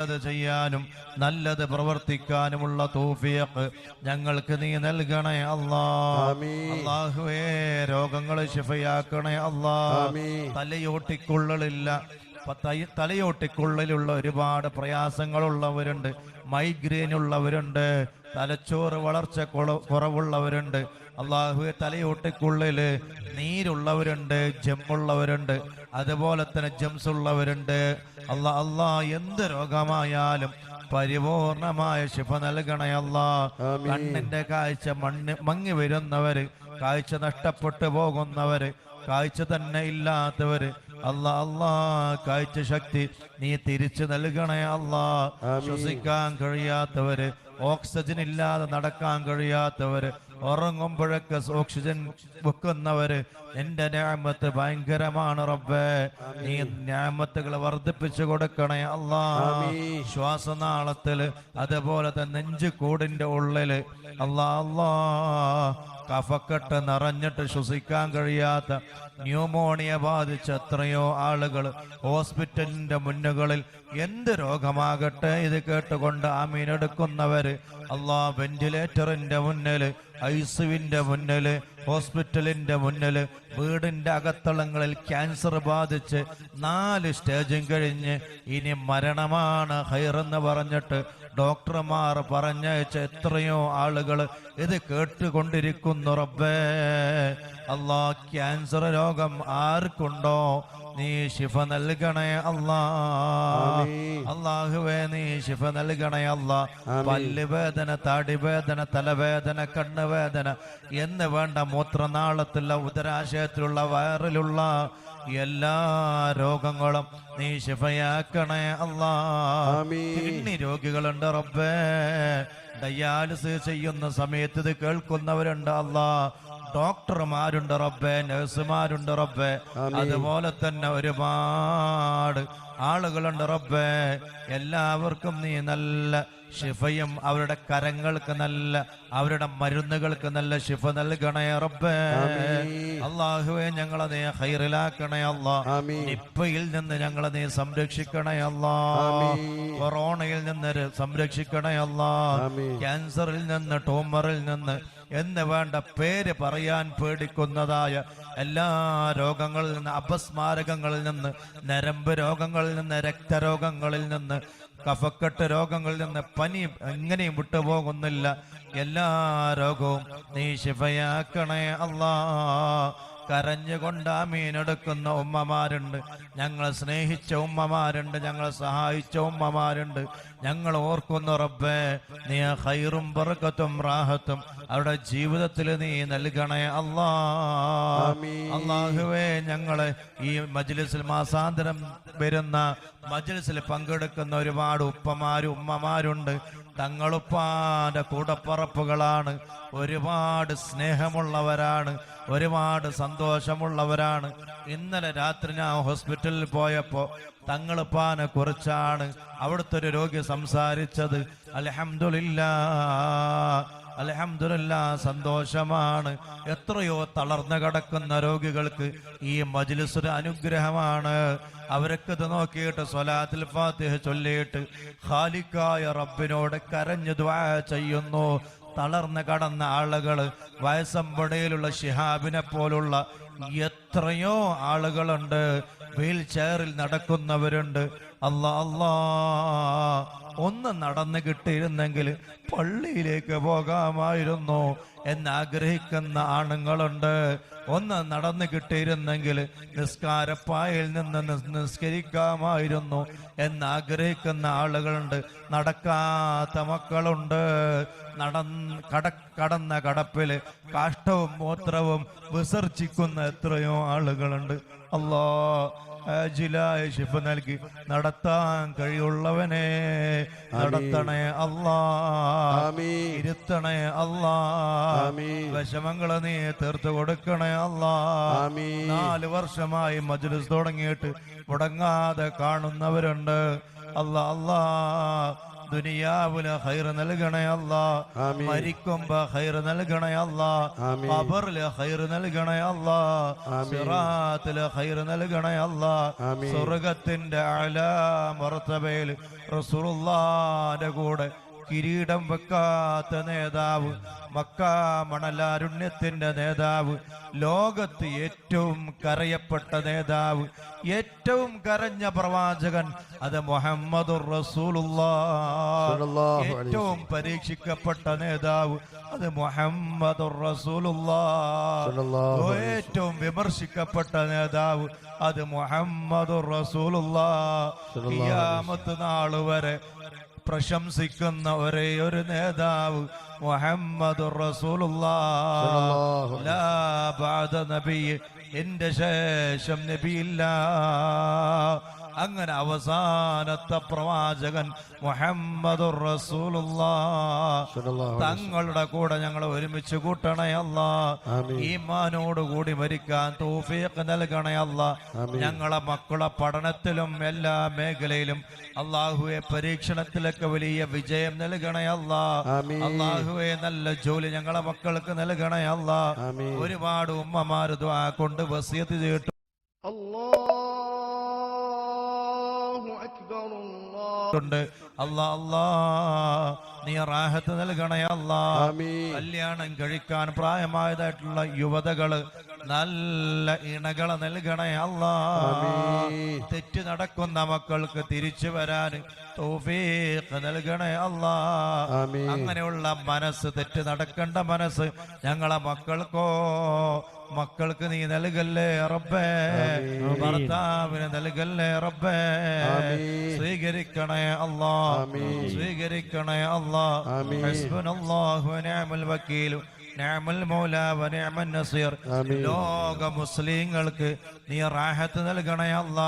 നല്ലത് ചെയ്യാനും നല്ലത് പ്രവർത്തിക്കാനുമുള്ള തോഫിയക്ക് ഞങ്ങൾക്ക് നീ നൽകണേ അള്ളാഹുവേ രോഗങ്ങൾ ശിഫയാക്കണേ അള്ളാ. തലയോട്ടിക്കുള്ളലില്ല. തലയോട്ടിക്കുള്ളിലുള്ള ഒരുപാട് പ്രയാസങ്ങളുള്ളവരുണ്ട്. മൈഗ്രെയിൻ ഉള്ളവരുണ്ട് തലച്ചോറ് വളർച്ച കുറ- കുറവുള്ളവരുണ്ട് അള്ളാഹുവെ തലയോട്ടിക്കുള്ളിൽ നീരുള്ളവരുണ്ട് ജമ്മുള്ളവരുണ്ട് അതുപോലെ തന്നെ ജംസ് ഉള്ളവരുണ്ട് അല്ലാ അല്ലാ എന്ത് രോഗമായാലും പരിപൂർണമായ ശിഫ നൽകണേ അല്ലാ ആമീൻ. കണ്ണിന്റെ കാഴ്ച മണ്ണ് മങ്ങി വരുന്നവര് കാഴ്ച നഷ്ടപ്പെട്ടു പോകുന്നവര് കാഴ്ച തന്നെ ഇല്ലാത്തവര് അല്ലാ അല്ലാ കാഴ്ച ശക്തി നീ തിരിച്ചു നൽകണേ അല്ലാ. ശ്വസിക്കാൻ കഴിയാത്തവര് ഓക്സിജൻ ഇല്ലാതെ നടക്കാൻ കഴിയാത്തവര് ഉറങ്ങുമ്പോഴൊക്കെ ഓക്സിജൻ വെക്കുന്നവര് എന്റെ ഞാമത്ത് ഭയങ്കരമാണ് റബ്ബേ. നീ ഞാമത്തുകൾ വർദ്ധിപ്പിച്ചു കൊടുക്കണേ അല്ലാ. ശ്വാസനാളത്തിൽ അതുപോലെ തന്നെ നെഞ്ചുകൂടിന്റെ ഉള്ളിൽ അല്ലാ അല്ലാ. കഫക്കെട്ട് നിറഞ്ഞിട്ട് ശ്വസിക്കാൻ കഴിയാത്ത ന്യൂമോണിയ ബാധിച്ച എത്രയോ ആളുകൾ ഹോസ്പിറ്റലിന്റെ മുന്നുകളിൽ എന്ത് രോഗമാകട്ടെ ഇത് കേട്ടുകൊണ്ട് അല്ലാ വെന്റിലേറ്ററിന്റെ മുന്നിൽ ഐസുവിന്റെ മുന്നിൽ ഹോസ്പിറ്റലിന്റെ മുന്നിൽ വീടിന്റെ അകത്തളങ്ങളിൽ ക്യാൻസർ ബാധിച്ച് നാല് സ്റ്റേജും കഴിഞ്ഞ് ഇനി മരണമാണ് ഹൈറെന്ന് പറഞ്ഞിട്ട് ഡോക്ടർമാർ പറഞ്ഞയച്ച എത്രയോ ആളുകൾ ഇത് കേട്ടുകൊണ്ടിരിക്കുന്നു റബ്ബേ. അല്ലാ ക്യാൻസർ രോഗം ആർക്കുണ്ടോ നീ ശിഫ നൽകണേ അല്ലാ. അള്ളാഹുവേ നീ ശിഫ നൽകണേ അല്ലാ ആമീൻ. പല്ല് വേദന താടിവേദന തലവേദന കണ്ണുവേദന എന്ന് വേണ്ട മൂത്രനാളത്തിലുള്ള ഉദരാശയത്തിലുള്ള വയറിലുള്ള എല്ലാ രോഗങ്ങളും നീ ശിഫയാക്കണേ. കിഡ്നി രോഗികളുണ്ട് റബ്ബേ ഡയാലിസിസ് ചെയ്യുന്ന സമയത്ത് ഇത് കേൾക്കുന്നവരുണ്ട് അല്ലാ ഡോക്ടർമാരുണ്ട് റബ്ബേ നഴ്സുമാരുണ്ട് റബ്ബേ. അതുപോലെ തന്നെ ഒരുപാട് ആളുകളുണ്ട് റബ്ബേ എല്ലാവർക്കും നീ നല്ല ഷിഫയും അവരുടെ കരങ്ങൾക്ക് നല്ല അവരുടെ മരുന്നുകൾക്ക് നല്ല ഷിഫ നൽകണേ റബ്ബേ. അള്ളാഹുവെ ഞങ്ങളെ നീ ഹൈറിലാക്കണേ അല്ലാ ആമീൻ. നിപ്പയിൽ നിന്ന് ഞങ്ങളെ നീ സംരക്ഷിക്കണേ അല്ലാ ആമീൻ. കൊറോണയിൽ നിന്ന് സംരക്ഷിക്കണേ അല്ലാ ആമീൻ. ക്യാൻസറിൽ നിന്ന് ട്യൂമറിൽ നിന്ന് എന്ന് വേണ്ട പേര് പറയാൻ പേടിക്കുന്നതായ എല്ലാ രോഗങ്ങളിൽ നിന്ന് അപസ്മാരകങ്ങളിൽ നിന്ന് നരമ്പ് രോഗങ്ങളിൽ നിന്ന് രക്തരോഗങ്ങളിൽ നിന്ന് കഫക്കെട്ട് രോഗങ്ങളിൽ നിന്ന് പനി എങ്ങനെയും വിട്ടുപോകുന്നില്ല. എല്ലാ രോഗവും നീ ശിഫയാക്കണേ അല്ലാ. കരഞ്ഞുകൊണ്ട് മീനെടുക്കുന്ന ഉമ്മമാരുണ്ട്. ഞങ്ങളെ സ്നേഹിച്ച ഉമ്മമാരുണ്ട്. ഞങ്ങളെ സഹായിച്ച ഉമ്മമാരുണ്ട്. ഞങ്ങൾ ഓർക്കുന്നു റബ്ബേ നീ ഹൈറും ബർക്കത്തും റാഹത്തും അവരുടെ ജീവിതത്തിൽ നീ നൽകണേ അല്ലാ. അള്ളാഹുവേ ഞങ്ങളെ ഈ മജ്ലിസിൽ മാസാന്തരം വരുന്ന മജ്ലിസിൽ പങ്കെടുക്കുന്ന ഒരുപാട് ഉപ്പമാരും ഉമ്മമാരുണ്ട്. തങ്ങളുപ്പാന്റെ കൂടപ്പറപ്പുകളാണ്. ഒരുപാട് സ്നേഹമുള്ളവരാണ്. ഒരുപാട് സന്തോഷമുള്ളവരാണ്. ഇന്നലെ രാത്രി ഞാൻ ഹോസ്പിറ്റലിൽ പോയപ്പോ തങ്ങളുപ്പാനെ കുറിച്ചാണ് അവിടുത്തെ ഒരു രോഗി സംസാരിച്ചത്. അലഹമില്ല അലഹമില്ല സന്തോഷമാണ്. എത്രയോ തളർന്നു കിടക്കുന്ന രോഗികൾക്ക് ഈ മജ്ലിസ് ഒരു അനുഗ്രഹമാണ്. അവരൊക്കെ ഇത് നോക്കിയിട്ട് സ്വലാത്തിൽ ഫാത്തിഹ ചൊല്ലിയിട്ട് ഖാലിക്കായ റബ്ബിനോട് കരഞ്ഞു ദ്വാ ചെയ്യുന്നു. തളർന്ന് കടന്ന ആളുകൾ വയസ്സമ്പടയിലുള്ള ഷിഹാബിനെ പോലുള്ള എത്രയോ ആളുകളുണ്ട്. വീൽ ചെയറിൽ നടക്കുന്നവരുണ്ട്. അല്ലാ അല്ലാ. ഒന്ന് നടന്നു കിട്ടിയിരുന്നെങ്കിൽ പള്ളിയിലേക്ക് പോകാമായിരുന്നു. എന്നാഗ്രഹിക്കുന്ന ആണുങ്ങളുണ്ട്. ഒന്ന് നടന്നു കിട്ടിയിരുന്നെങ്കിൽ നിസ്കാരപ്പായിൽ നിന്ന് നിസ് നിസ്കരിക്കാമായിരുന്നു. എന്നാഗ്രഹിക്കുന്ന ആളുകളുണ്ട്. നടക്കാത്ത മക്കളുണ്ട്. നട കട കടന്ന കടപ്പിൽ കാഷ്ടവും മൂത്രവും വിസർജിക്കുന്ന എത്രയോ ആളുകളുണ്ട്. അല്ലോ ആജിലായ ശിഫ നൽകി നടത്താൻ കഴിയുള്ളവനെ നടത്തണേ അല്ലാ. ഇരുത്തണേ അല്ലാ. വിഷമങ്ങളെ നീ തീർത്ത് കൊടുക്കണേ അല്ല. നാല് വർഷമായി മജ്ലിസ് തുടങ്ങിയിട്ട് മുടങ്ങാതെ കാണുന്നവരുണ്ട്. അല്ല അല്ലാ. ദുനിയാവിൽ ഹൈറ് നൽകണേ അല്ല. മരിക്കുമ്പോ ഹൈറ് നൽകണേ അല്ല. ഖബറിൽ ഹൈറ് നൽകണേ അല്ല. സിറാത്തിൽ ഹൈറ് നൽകണേ അല്ല. സ്വർഗത്തിന്റെ അല മർത്തബയിൽ റസൂലുള്ളാന്റെ കൂടെ കിരീടം വെക്കാത്ത നേതാവ് മക്ക മണലാരുണ്യത്തിന്റെ നേതാവ് ലോകത്ത് ഏറ്റവും കരയപ്പെട്ട നേതാവ് ഏറ്റവും കരഞ്ഞ പ്രവാചകൻ അത് മുഹമ്മദ് ഏറ്റവും പരീക്ഷിക്കപ്പെട്ട നേതാവ് അത് മുഹമ്മദ് ഏറ്റവും വിമർശിക്കപ്പെട്ട നേതാവ് അത് മുഹമ്മദ് നാൾ വരെ പ്രശംസിക്കുന്ന ഒരേ ഒരു നേതാവ് മുഹമ്മദ് നബി എന്റെ ശേഷം നബിയില്ല. അങ്ങനെ അവസാനത്തെ പ്രവാചകൻ മുഹമ്മദ് തങ്ങളുടെ കൂടെ ഞങ്ങൾ ഒരുമിച്ച് കൂട്ടണയല്ല ഈമാനോടുകൂടി മരിക്കാൻ തോഫീഖ് നൽകണയല്ല ഞങ്ങളെ മക്കളെ പഠനത്തിലും എല്ലാ മേഖലയിലും അള്ളാഹുവെ പരീക്ഷണത്തിലൊക്കെ വലിയ വിജയം നൽകണയല്ല അള്ളാഹുവെ നല്ല ജോലി ഞങ്ങളെ മക്കൾക്ക് നൽകണയല്ല ഒരുപാട് ഉമ്മമാര് കൊണ്ട് വസിയത്ത് ചെയ്തിട്ടു. അല്ലോ ഉണ്ട് അല്ലാ അല്ലാ നീ റാഹത്ത് നൽകണേ അല്ലാ. കല്യാണം കഴിക്കാൻ പ്രായമായതായിട്ടുള്ള യുവതകൾ നല്ല ഇണകളെ നൽകണേ അല്ലാ. തെറ്റ് നടക്കുന്ന മക്കൾക്ക് തിരിച്ചു വരാൻ തൗഫീഖ് നൽകണേ അല്ലാ. അങ്ങനെയുള്ള മനസ്സ് തെറ്റ് നടക്കേണ്ട മനസ്സ് ഞങ്ങളെ മക്കൾക്കോ മക്കൾക്ക് നീ നൽകല്ലേ റബ്ബേ? ഭർത്താവിന് നൽകല്ലേ റബ്ബേ. സ്വീകരിക്കണേ അല്ലാ. സ്വീകരിക്കണേ അല്ലാ. ഹസ്ബുനല്ലാഹു നിഅമൽ. ലോക മുസ്ലിങ്ങൾക്ക് നീ റാഹത്ത് നൽകണേ അല്ല.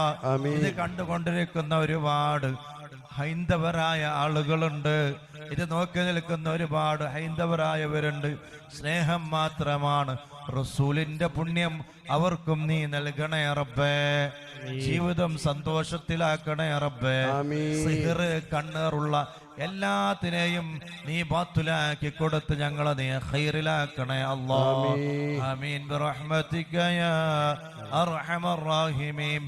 ഇത് കണ്ടുകൊണ്ടിരിക്കുന്ന ഒരുപാട് ഹൈന്ദവരായ ആളുകളുണ്ട്. ഇത് നോക്കി നിൽക്കുന്ന ഒരുപാട് ഹൈന്ദവരായവരുണ്ട്. സ്നേഹം മാത്രമാണ്. റസൂലിന്റെ പുണ്യം അവർക്കും നീ നൽകണേ റബ്ബേ. ജീവിതം സന്തോഷത്തിലാക്കണേ റബ്ബേ. സിഹിറ് കണ്ണേറുള്ള എല്ലാത്തിനെയും നീ ബാത്തുലാക്കി കൊടുത്ത് ഞങ്ങളെ നീ ഹൈറിലാക്കണേ ബിറഹ്മതിക യാ അർഹമർ റാഹിമീൻ.